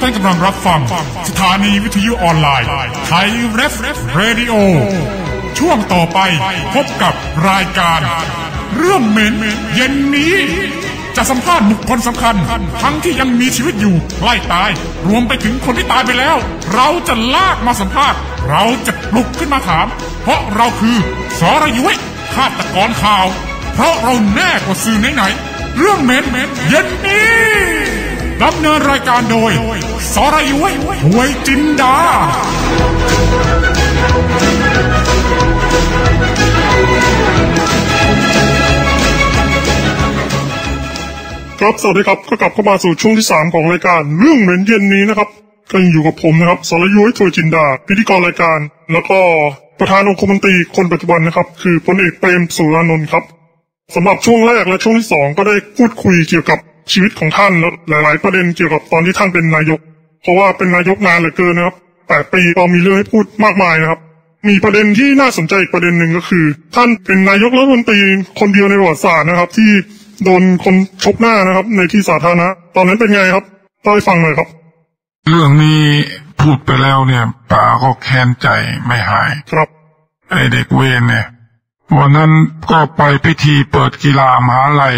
ท่านกำลังรับฟัง สถานีวิทยุออนไลน์ไทยเรฟเรดิโอช่วงต่อไปพบกับรายการ เรื่องเหม็นเย็นนี้ จะสัมภาษณ์บุคคลสำคัญ ทั้งที่ยังมีชีวิตอยู่ใกล้ตาย รวมไปถึงคนที่ตายไปแล้ว เราจะลากมาสัมภาษณ์ เราจะปลุกขึ้นมาถาม เพราะเราคือสรยุ้ยฆาตกรข่าว เพราะเราแน่กว่าสื่อไหนๆเรื่องเหม็นเย็นนี้ ดำเนินรายการโดย สรยุ้ยหวยจินดา ครับสวัสดีครับก็กลับเข้ามาสู่ช่วงที่ 3 ของรายการเรื่องเหม็นเย็นนี้นะครับก็ยังอยู่กับผมนะครับสรยุ้ยถวยจินดา พิธีกรรายการ แล้วก็ประธานองคมนตรีคนปัจจุบันนะครับ คือพลเอกเปรมสุรานนท์ครับสำหรับช่วงแรกและช่วงที่2ก็ได้พูดคุยเกี่ยวกับ ชีวิตของท่านและหลาย ๆ ประเด็นเกี่ยวกับตอนที่ท่านเป็นนายก เพราะว่าเป็นนายกนานเหลือเกินนะครับแปดปีก็มีเรื่องให้พูดมากมายนะครับ มีประเด็นที่น่าสนใจอีกประเด็นหนึ่งก็คือ ท่านเป็นนายกรัฐมนตรีคนเดียวในประวัติศาสตร์นะครับ ที่โดนคนชกหน้านะครับ ในที่สาธารณะตอนนั้นเป็นไงครับเล่าให้ฟังหน่อยครับ เรื่องนี้พูดไปแล้วเนี่ยป๋าก็แค้นใจไม่หาย ครับไอเด็กเวนเนี่ยวันนั้นก็ไปพิธีเปิดกีฬามหาลัย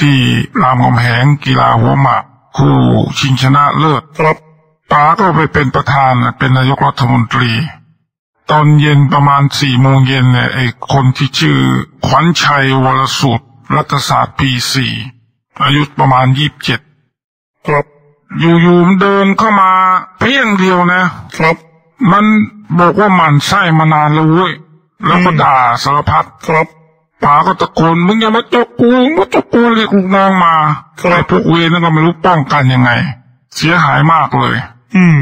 ที่รามคำแหงกีฬาหัวหมากคู่ชิงชนะเลิศครับป๋าก็ไปเป็นประธานเป็นนายกรัฐมนตรี ตอนเย็นประมาณสี่โมงเย็นเนี่ยไอ้คนที่ชื่อขวัญชัยวรสุดรัฐศาสตร์ปีสี่อายุประมาณยี่สิบเจ็ดครับอยู่ๆมันเดินเข้ามาเพียงเดียวนะครับ มันบอกว่าหมันไส้มานานแล้วเว้ยแล้วก็อืมด่าสารพัดครับ ป๋าก็ตะโกนมึงอย่ามาจกกูมาจกกูเรียกลูกน้องมาครับไอ้พวกเวรนั่นก็ไม่รู้ป้องกันยังไง เสียหายมากเลย อืม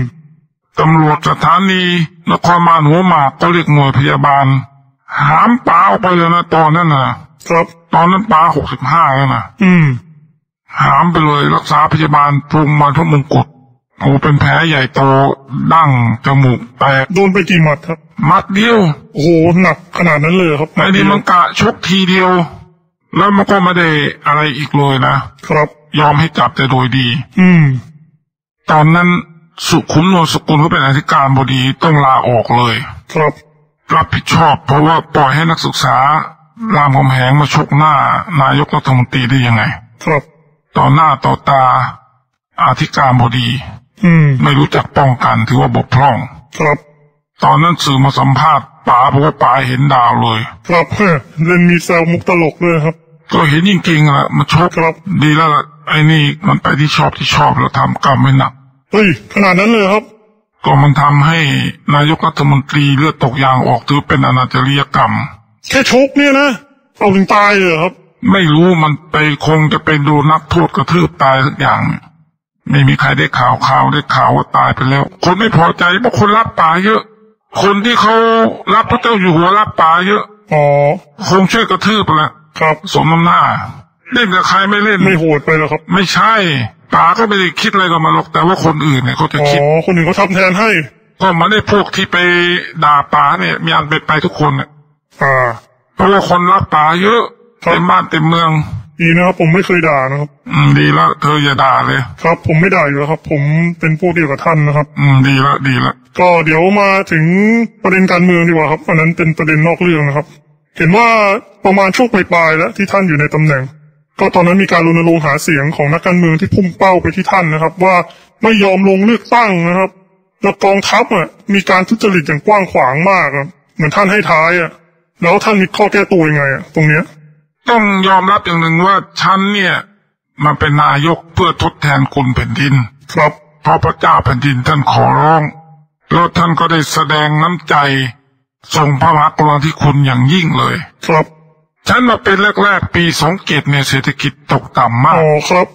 ตำรวจสถานีนครบาลหัวหมากก็เรียกหน่วยพยาบาล หามป๋าออกไปเลยนะตอนนั้นน่ะครับ ตอนนั้นป๋าหกสิบห้าแล้วนะอืม หามไปเลยรักษาพยาบาลปรุงมาทุกมงกุฎ โอ้เป็นแผลใหญ่โตดั้งจมูกแตกโดนไปกี่หมัดครับมัดเดียวโอ้โหหนักขนาดนั้นเลยเหรอครับไอ้นี่มันกะชกทีเดียว แล้วมันก็ไม่ได้อะไรอีกเลยนะครับยอมให้จับแต่โดยดี อืม ตอนนั้นสุขุมนวลสกุลเขาเป็นอธิการบดีต้องลาออกเลย ครับ รับผิดชอบ เพราะว่าปล่อยให้นักศึกษารามคำแหงมาชกหน้า นายกรัฐมนตรีได้ยังไง ครับ ต่อหน้าต่อตา อธิการบดี อืม ไม่รู้จักป้องกันถือว่าบกพร่อง ครับ ตอนนั้นสื่อมาสัมภาษณ์ป๋าบอกว่าป๋าเห็นดาวเลย ครับเฮ้อเล่นมีแซวมุกตลกด้วยครับ ก็เห็นจริงๆแหละมาชกครับ ดีแล้วล่ะไอ้นี่มันไปที่ชอบที่ชอบแล้วทำกรรมไม่หนัก เฮ้ย ขนาดนั้นเลยครับ ก็มันทำให้นายกรัฐมนตรีเลือดตกยางออกถือเป็นอนาจริยกรรม แค่ชกเนี่ยนะ เอาถึงตายเลยเหรอครับ ไม่รู้มันไปคงจะไปโดนนักโทษกระทืบตายสักอย่างเนี่ย ไม่มีใครได้ข่าวข่าวได้ข่าวว่าตายไปแล้ว คนไม่พอใจเพราะคนรับป่าเยอะ คนที่เขารับพระเจ้าอยู่หัวรับป่าเยอะอ๋อคงช่วยกระทืบไปแล้วครับสมน้ำหน้าเล่นกับใครไม่เล่นไม่โหดไปแล้วครับ ไม่ใช่ป๋าก็ไม่ได้คิดอะไรกับมันหรอกแต่ว่าคนอื่นเนี่ยเขาจะอ๋อคิดคนอื่นเขาทำแทนให้ก็มาได้พวกที่ไปด่าป๋าเนี่ย มีอันเป็นไปทุกคนเนี่ยอ่าเพราะว่าคนรักป๋าเยอะครับเต็มบ้านเต็มเมือง ดีนะครับผมไม่เคยด่านะครับ อืม ดีแล้วเธออย่าด่าเลย ครับ ผมไม่ด่าอยู่แล้วครับ ผมเป็นพวกเดียวกับท่านนะครับ อืม ดีแล้วดีแล้วก็เดี๋ยวมาถึงประเด็นการเมืองดีกว่าครับอันนั้นเป็นประเด็นนอกเรื่องนะครับ เห็นว่าประมาณช่วงปลายๆแล้วที่ท่านอยู่ในตำแหน่ง ก็ตอนนั้นมีการรณรงค์หาเสียงของนักการเมืองที่พุ่งเป้าไปที่ท่านนะครับ ว่าไม่ยอมลงเลือกตั้งนะครับแล้วกองทัพอะมีการทุจริตอย่างกว้างขวางมากอะเหมือนท่านให้ท้ายอะ แล้วท่านมีข้อแก้ตัวยังไงอะตรงเนี้ย ต้องยอมรับอย่างหนึ่งว่าฉันเนี่ยมาเป็นนายกเพื่อทดแทนคุณแผ่นดินครับเพราะพระเจ้าแผ่นดินท่านขอร้องแล้วท่านก็ได้แสดงน้ำใจทรงพระมหากรุณาธิคุณอย่างยิ่งเลย ครับ ฉันมาเป็นแรกๆปีสองเกตเนี่ยเศรษฐกิจตกต่ำมาอ๋กอครับ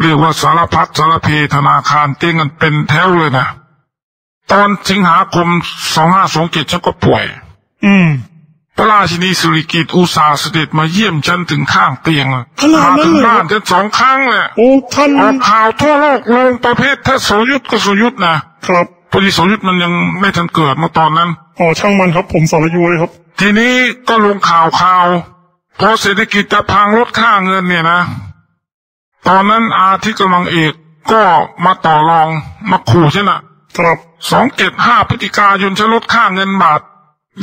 เรียกว่าสารพัดสารเพธนาคารเจ๊งกันเป็นแถวเลยนะตอนสิงหาคมสองห้าสองเจ็ดฉันก็ป่วย อืม พระราชินีสุริกิติ์อุตสาห์เสด็จมาเยี่ยมฉันถึงข้างเตียงเลยขนาดมานั้นถึงเลยเหรอบ้านฉันสองครั้งเลยโอ้ท่านออกข่าวทั่วโลกลงประเภทถ้าโสยุทธก็โสยุทธนะครับพอดีโสยุทธมันยังไม่ทันเกิดเมื่อตอนนั้น อ๋อช่างมันครับ ผมสารยุ้ยครับ ทีนี้ก็ลงข่าวข่าวพอเศรษฐกิจจะพังลดค่าเงินเนี่ยนะ ตอนนั้นอาทิตย์กำลังเอกก็มาต่อรองมาขู่ฉันอะ ครับสองเจ็ดห้าพฤศจิกายนฉันลดค่าเงินบาท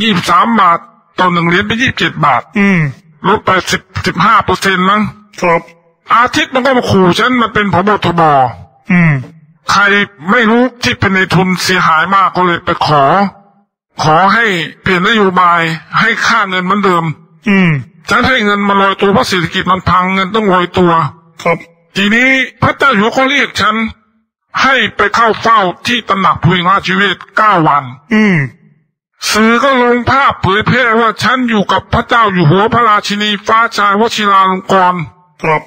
ยี่สามบาท ต่อหนึ่งเหรียญเป็นยี่สิบเจ็ดบาท อืมลดไปสิบสิบห้าเปอร์เซ็นต์มั้งครับอาทิตย์มันก็มาขู่ฉันมันเป็นพบทบอืม ใครไม่รู้ที่เป็นในทุนเสียหายมากก็เลยไปขอ ขอให้เปลี่ยนนโยบายให้ค่าเงินเหมือนเดิม อืมฉันให้เงินมาลอยตัวเพราะเศรษฐกิจมันพังเงินต้องลอยตัว ครับ ทีนี้พระเจ้าอยู่หัวก็เรียกฉัน ให้ไปเข้าเฝ้าที่ตำหนักพุยงราชเวทเก้าวัน อืม สื่อก็ลงภาพเผยแพร่ว่าฉันอยู่กับพระเจ้าอยู่หัวพระราชินีฟ้าชายวชิราลงกรณ์ครับ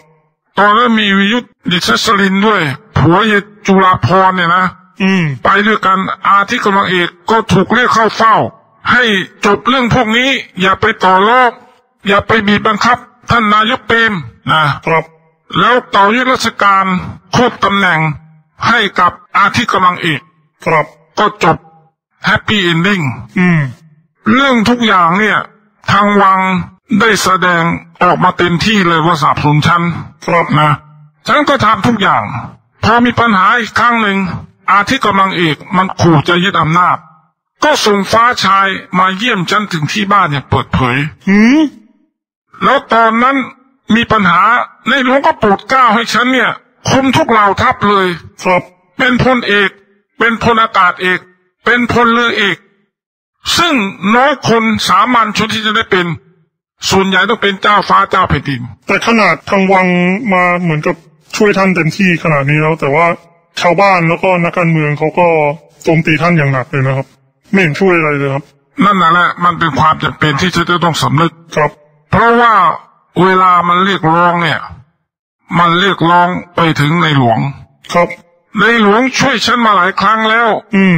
ตอนนั้นมีวิยุทธดิษสลินด้วยผัวเยจุฬาพรณ์เนี่ยนะอืม ไปด้วยกันอาที่กำลังเอกก็ถูกเรียกเข้าเฝ้า ให้จบเรื่องพวกนี้ อย่าไปต่อรองอย่าไปบีบบังคับ ท่านนายกเปรมนะครับ แล้วต่อยุทธราชการควบตำแหน่งให้กับอาที่กำลังเอกครับ ก็จบ แฮปปี้เอนดิ้งอืม เรื่องทุกอย่างเนี่ย ทางวังได้แสดงออกมาเต็มที่เลยว่าสนับสนุนฉันครับนะ ฉันก็ทำทุกอย่าง พอมีปัญหาอีกครั้งหนึ่ง อาที่กำลังเอกมันขู่จะยึดอำนาจ ก็ส่งฟ้าชายมาเยี่ยมฉันถึงที่บ้านเนี่ยเปิดเผยหืมแล้วตอนนั้นมีปัญหาในหลวงก็โปรดเกล้าให้ฉันเนี่ย คุมทุกเหล่าทัพเลย ครับ เป็นพลเอก เป็นพลอากาศเอก เป็นพลเรือเอก ซึ่งน้อยคนสามัญชนที่จะได้เป็น ส่วนใหญ่ต้องเป็นเจ้าฟ้าเจ้าแผ่นดิน แต่ขนาดทางวังมาเหมือนกับช่วยท่านเต็มที่ขนาดนี้แล้ว แต่ว่าชาวบ้านแล้วก็นักการเมืองเขาก็โจมตีท่านอย่างหนักเลยนะครับ ไม่เห็นช่วยอะไรเลยครับ นั่นน่ะแหละมันเป็นความจำเป็นที่จะต้องสำนึกครับ เพราะว่าเวลามันเรียกร้องเนี่ย มันเรียกร้องไปถึงในหลวง ครับ ในหลวงช่วยฉันมาหลายครั้งแล้ว อืม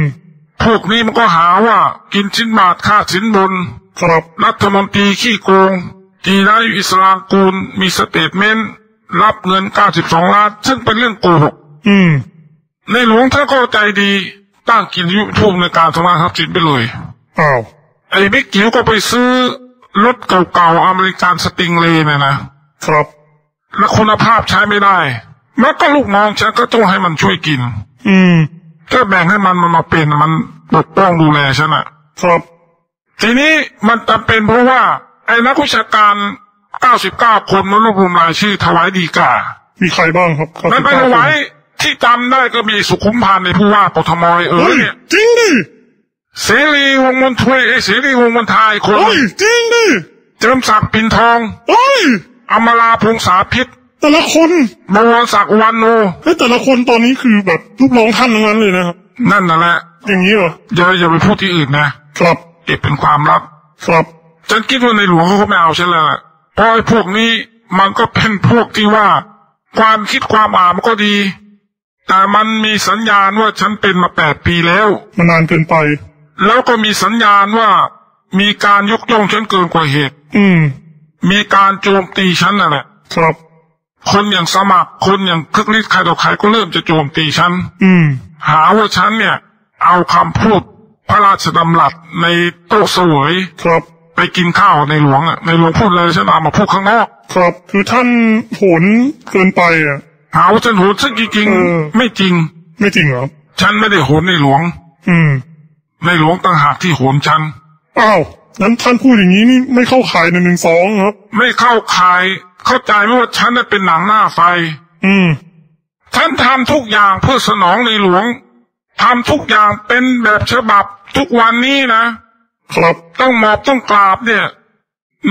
พวกนี้มันก็หาว่ากินชิ้นบาทค่าสินบนครับรัฐมนตรีขี้โกงจีนายอิสลามกูลมีสเตทเมนต์รับเงิน 92 ล้าน ซึ่งเป็นเรื่องโกหกอืม ในหลวงท่านก็ใจดีตั้งกินยุทุ่มในการทำงานทรัพย์สินไปเลยอ้าวไอ้บิ๊กจิ๋วก็ไปซื้อรถเก่าๆอเมริกันสติงเลย์เนี่ยนะครับ และคุณภาพใช้ไม่ได้ แล้วก็ลูกน้องฉันก็ต้องให้มันช่วยกิน อืม ก็แบ่งให้มันมันมาเป็นมันปกป้องดูแลฉันอะครับ ทีนี้มันจำเป็นเพราะว่า ไอ้นักวิชาการ 99 คนมันรวบรวมรายชื่อถวายดีกา มีใครบ้างครับครับมันไปถวายที่จำได้ก็มีสุขุมพันธ์ในผู้ว่ากทมเออเฮ้ยเนี่ยจริงดิเสรีวงศ์มนทวยไอ้เสรีวงศ์มนทายคนเฮ้ยจริงดิเจิมศักดิ์ปินทองเฮ้ยอมราพงษาพิษ แต่ละคนบวรศักดิ์วันโนเฮ้ยแต่ละคนตอนนี้คือแบบลูกน้องท่านทั้งนั้นเลยนะครับนั่นน่ะแหละอย่างนี้เหรออย่าอย่าไปพูดที่อื่นนะครับเก็บเป็นความลับ ครับ ฉันคิดว่าในหลวงเขาก็ไม่เอาฉันแล้วล่ะเพราะไอ้พวกนี้มันก็เป็นพวกที่ว่า ความคิดความอ่านมันก็ดี แต่มันมีสัญญาณว่าฉันเป็นมาแปดปีแล้วมันนานเกินไป แล้วก็มีสัญญาณว่า มีการยกย่องฉันเกินกว่าเหตุ อืม มีการโจมตีฉันน่ะแหละครับ คนอย่างสมัครคนอย่างคึกฤทธิ์ใครต่อใครก็เริ่มจะโจมตีฉันอืม หาว่าฉันเนี่ย เอาคำพูดพระราชดำรัสในโต๊ะเสวยครับ ไปกินข้าวในหลวงอะในหลวงพูดอะไรฉันเอามาพูดข้างนอกครับ คือท่านโหนเกินไปอะ หาว่าฉันโหนซึ่งจริงเออ ๆไม่จริง ไม่จริงเหรอครับฉันไม่ได้โหนในหลวง อืม ในหลวงต่างหากที่โหนฉัน อ้าวงั้นท่านพูดอย่างนี้นี่ไม่เข้าข่ายหนึ่งหนึ่งสองครับ ไม่เข้าคาย เข้าใจไหมว่าฉันน่ะเป็นหนังหน้าไฟ อืมฉันทำทุกอย่างเพื่อสนองในหลวงทำทุกอย่างเป็นแบบฉบับทุกวันนี้นะ ครับต้องหมอบต้องกราบเนี่ย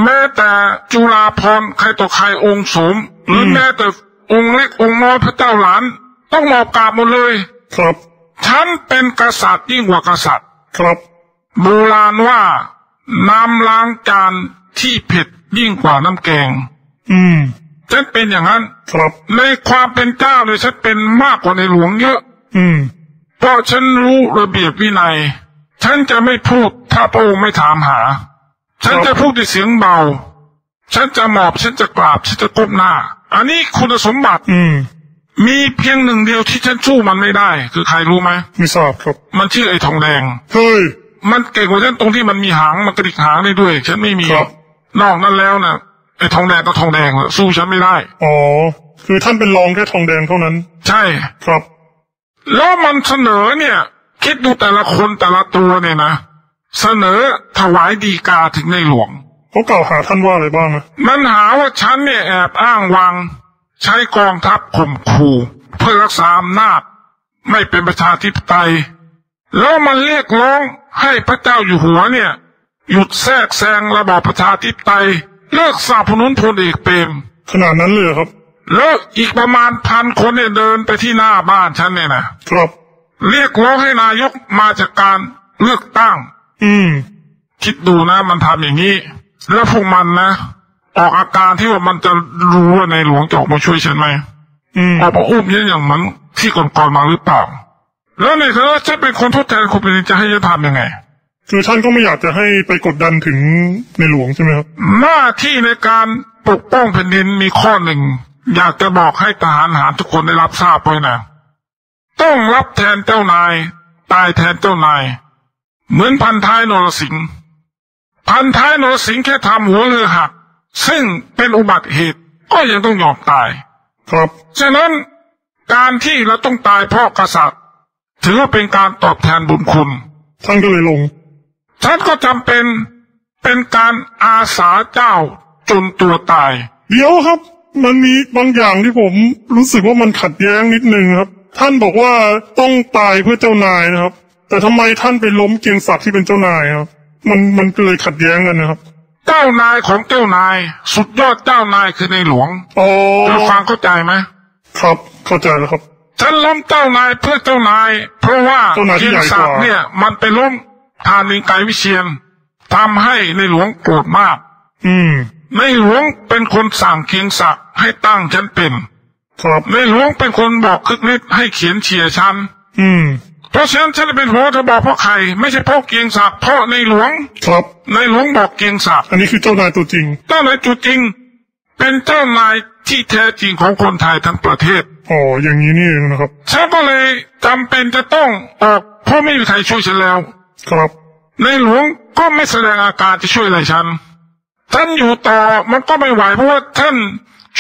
แม้แต่จุฬาภรณ์ใครต่อใครองค์สมหรืออมแม้แต่องค์เล็กองค์น้อยพระเจ้าหลาน ต้องหมอบกราบหมดเลย ครับฉันเป็นกษัตริย์ยิ่งกว่ากษัตริย์ ครับโบราณว่าน้ำล้างจานที่เผ็ดยิ่งกว่าน้ำแกง อืมฉันเป็นอย่างนั้นครับในความเป็นเจ้าเลยฉันเป็นมากกว่าในหลวงเยอะ อืมเพราะฉันรู้ระเบียบวินัย ฉันจะไม่พูดถ้าพระองค์ไม่ถามหา ฉันจะพูดด้วยเสียงเบา ฉันจะหมอบ ฉันจะกราบ ฉันจะก้มหน้า อันนี้คุณสมบัติ อืม มีเพียงหนึ่งเดียวที่ฉันสู้มันไม่ได้ คือใครรู้ไหมไม่ทราบครับ มันชื่อไอ้ทองแดง เฮ้ย มันเก่งกว่าฉันตรงที่มันมีหาง มันกระดิกหางได้ด้วย ฉันไม่มีครับนอกนั้นแล้วนะ ไอ้ทองแดงก็ทองแดงแหละสู้ฉันไม่ได้ อ๋อ คือท่านเป็นรองแค่ทองแดงเท่านั้น ใช่ ครับ แล้วมันเสนอเนี่ย คิดดูแต่ละคนแต่ละตัวเนี่ยนะ เสนอถวายดีกาถึงในหลวงเขากล่าวหาท่านว่าอะไรบ้างนะมันหาว่าฉันเนี่ยแอบอ้างวัง ใช้กองทัพข่มขู่เพื่อรักษาอำนาจ ไม่เป็นประชาธิปไตย แล้วมันเรียกร้องให้พระเจ้าอยู่หัวเนี่ย หยุดแทรกแซงระบอบประชาธิปไตย เลิกสนับสนุนพลเอกเปรมขนาดนั้นเลยเหรอครับ แล้วอีกประมาณพันคนเนี่ยเดินไปที่หน้าบ้านฉันเนี่ยนะครับ เรียกร้องให้นายกมาจากการเลือกตั้ง อืม คิดดูนะมันทำอย่างนี้ แล้วพวกมันนะออกอาการที่ว่ามันจะรู้ว่าในหลวงจะออกมาช่วยฉันไหมอืมออกมาอุ้มฉันอย่างมันที่ก่อนๆมาหรือเปล่า แล้วในเธอฉันเป็นคนทดแทนคุณเป็นจะให้ฉันทำยังไง คือท่านก็ไม่อยากจะให้ไปกดดันถึงในหลวงใช่ไหมครับ หน้าที่ในการปกป้องแผ่นดินมีข้อหนึ่ง อยากจะบอกให้ทหารหารทุกคนได้รับทราบไว้นะต้องรับแทนเจ้านาย ตายแทนเจ้านาย เหมือนพันท้ายนรสิงห์พันท้ายนรสิงห์แค่ทำหัวเรือหัก ซึ่งเป็นอุบัติเหตุก็ยังต้องยอมตาย ครับ ฉะนั้นการที่เราต้องตายเพราะกษัตริย์ ถือว่าเป็นการตอบแทนบุญคุณ ท่านก็เลยลง ฉันก็จำเป็นเป็นการอาสาเจ้าจนตัวตาย เดี๋ยวครับ มันมีบางอย่างที่ผมรู้สึกว่ามันขัดแย้งนิดนึงครับ ท่านบอกว่าต้องตายเพื่อเจ้านายนะครับ แต่ทำไมท่านไปล้มเกียงศักดิ์ที่เป็นเจ้านายครับ มันมันก็เลยขัดแย้งกันนะครับ เจ้านายของเจ้านาย สุดยอดเจ้านายคือในหลวงอ๋อเราฟังเข้าใจไหมครับเข้าใจแล้วครับฉันล้มเจ้านายเพื่อเจ้านาย เพราะว่าเจ้านายที่เกียงใหญ่กว่าศักดิ์เนี่ย มันไปล้ม ทานินไกรวิเชียนทำให้ในหลวงโกรธมาก อืม ในหลวงเป็นคนสั่งเกียงศักดิ์ให้ตั้งฉันเป็นครับในหลวงเป็นคนบอกคึกฤทธิ์ให้เขียนเชียร์ฉัน อืม เพราะฉะนั้นฉันเลยเป็นหัวเธอบอกเพราะใคร ไม่ใช่เพราะเกียงศักดิ์เพราะในหลวง ครับ ในหลวงบอกเกียงศักดิ์อันนี้คือเจ้านายตัวจริง เจ้านายจุดจริง เป็นเจ้านายที่แท้จริงของคนไทยทั้งประเทศอ๋ออย่างนี้นี่เองนะครับ ฉันก็เลยจำเป็นจะต้องออกเพราะไม่มีใครช่วยฉันแล้ว ครับ ในหลวงก็ไม่แสดงอาการจะช่วยอะไรฉัน ท่านอยู่ต่อมันก็ไม่ไหวเพราะว่าท่าน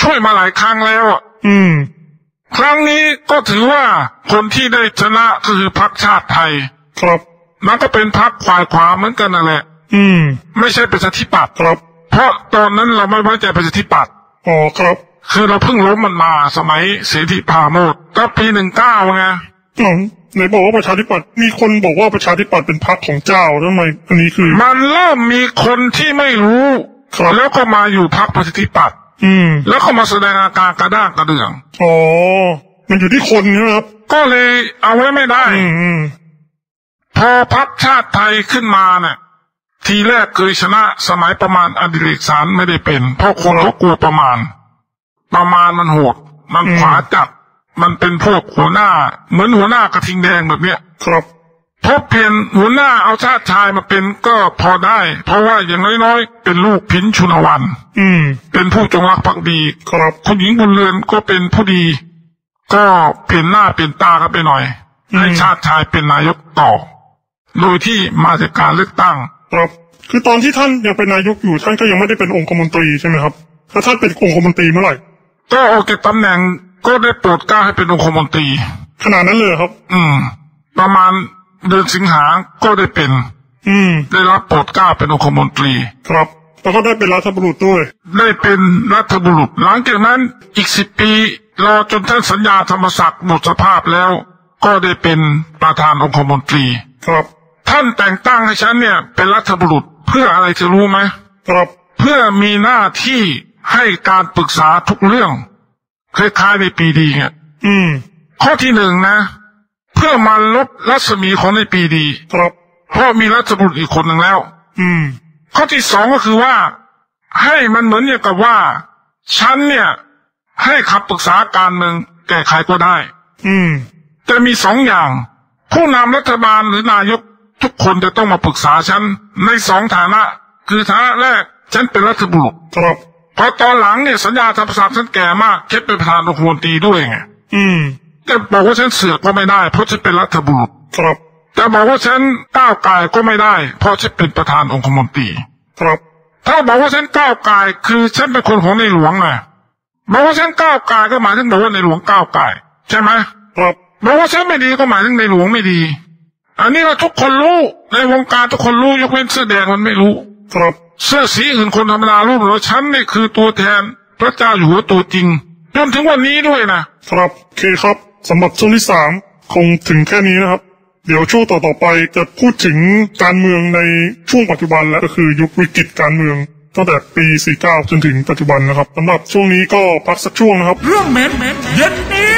ช่วยมาหลายครั้งแล้วอะอืม ครั้งนี้ก็ถือว่าคนที่ได้ชนะก็คือพรรคชาติไทย ครับ มันก็เป็นพรรคขวายขวาเหมือนกันนั่นแหละ อืม ไม่ใช่ประชาธิปัตย์ครับ เพราะตอนนั้นเราไม่ไว้ใจประชาธิปัตย์อ๋อครับ คือเราเพิ่งล้มมันมาสมัยเสรีพาโมดก็ปีหนึ่งเก้าไงอ๋อ ไหนบอกว่าประชาธิปัตย์มีคนบอกว่าประชาธิปัตย์เป็นพรรคของเจ้าทำไมอันนี้คือ มันเริ่มมีคนที่ไม่รู้ครับแล้วก็มาอยู่พรรคประชาธิปัตย์อืมแล้วก็มาแสดงอาการกระด้างกระเดื่อง อ๋อมันอยู่ที่คนใช่ไหมครับ ก็เลยเอาไว้ไม่ได้ อืมอืมพอพรรคชาติไทยขึ้นมาเนี่ยทีแรกเคยชนะสมัยประมาณอดิเรกสารไม่ได้เป็น เพราะคนเขากลัวประมาณ ประมาณมันโหด มันขวาจัด มันเป็นพวกหัวหน้า เหมือนหัวหน้ากระทิงแดงแบบเนี้ยครับพอเปลี่ยนหัวหน้าเอาชาติชายมาเป็นก็พอได้ เพราะว่าอย่างน้อยๆ เป็นลูกพินชุนวัน อืม เป็นผู้จงรักภักดีครับคุณหญิงบุญเรือนก็เป็นผู้ดี ก็เปลี่ยนหน้าเปลี่ยนตากันไปหน่อยอืมให้ชาติชายเป็นนายกต่อ โดยที่มาจากการเลือกตั้ง ครับ คือตอนที่ท่านยังเป็นนายกอยู่ท่านก็ยังไม่ได้เป็นองคมนตรีใช่ไหมครับถ้าท่านเป็นองคมนตรีเมื่อไหร่ก็ออกจากตำแหน่ง ก็ได้โปรดเกล้าให้เป็นองคมนตรี ขนาดนั้นเลยเหรอครับ อืม ประมาณเดือนสิงหาก็ได้เป็น อืม ได้รับโปรดเกล้าเป็นองคมนตรี ครับแล้วก็ได้เป็นรัฐบุรุษด้วย ได้เป็นรัฐบุรุษ หลังจากนั้นอีกสิบปีรอจนท่านสัญญาธรรมศักดิ์หมดสภาพแล้ว ก็ได้เป็นประธานองคมนตรี ครับ ท่านแต่งตั้งให้ฉันเนี่ย เป็นรัฐบุรุษเพื่ออะไรจะรู้ไหมครับเพื่อมีหน้าที่ให้การปรึกษาทุกเรื่อง คล้ายๆในปีดีเนี่ยอืม ข้อที่หนึ่งนะ เพื่อมาลดรัศมีของในปีดีครับเพราะมีรัฐบุรุษอีกคนหนึ่งแล้ว อืม ข้อที่สองก็คือว่า ให้มันเหมือนอย่างกับว่า ฉันเนี่ย ให้คำปรึกษาการเมืองแก่ใครก็ได้ อืม แต่มีสองอย่าง ผู้นำรัฐบาลหรือนายกทุกคนจะต้องมาปรึกษาฉันในสองฐานะ คือฐานะแรก ฉันเป็นรัฐบุรุษครับ พอตอนหลังเนี่ยสัญญาธรรมศักดิ์ฉันแก่มากแค่เป็นประธานองคมนตรีด้วยไงอืม แต่บอกว่าฉันเสือกก็ไม่ได้ เพราะฉันเป็นรัฐบุรุษครับ แต่บอกว่าฉันก้าวไกายก็ไม่ได้ เพราะฉันเป็นประธานองคมนตรีครับ ถ้าบอกว่าฉันก้าวไกายคือฉันเป็นคนของในหลวงไงบอกว่าฉันก้าวไกลก็หมายถึงบอกว่าในหลวงก้าวไกลใช่ไหมครับบอกว่าฉันไม่ดีก็หมายถึงในหลวงไม่ดี อันนี้ก็ทุกคนรู้ในวงการทุกคนรู้ยกเว้นเสื้อแดงมันไม่รู้ ครับเสื้อสีอื่นคนธรรมดารู้หมดว่าฉันนี่คือตัวแทนพระเจ้าอยู่หัวตัวจริงจนถึงวันนี้ด้วยนะครับโอเคครับสำหรับช่วงที่สามคงถึงแค่นี้นะครับ เดี๋ยวช่วงต่อๆไปจะพูดถึงการเมืองในช่วงปัจจุบันและก็คือยุควิกฤตการเมืองตั้งแต่ปี 49 จนถึงปัจจุบันนะครับสำหรับช่วงนี้ก็พักสักช่วงนะครับ เรื่องเม้นเย็นนี้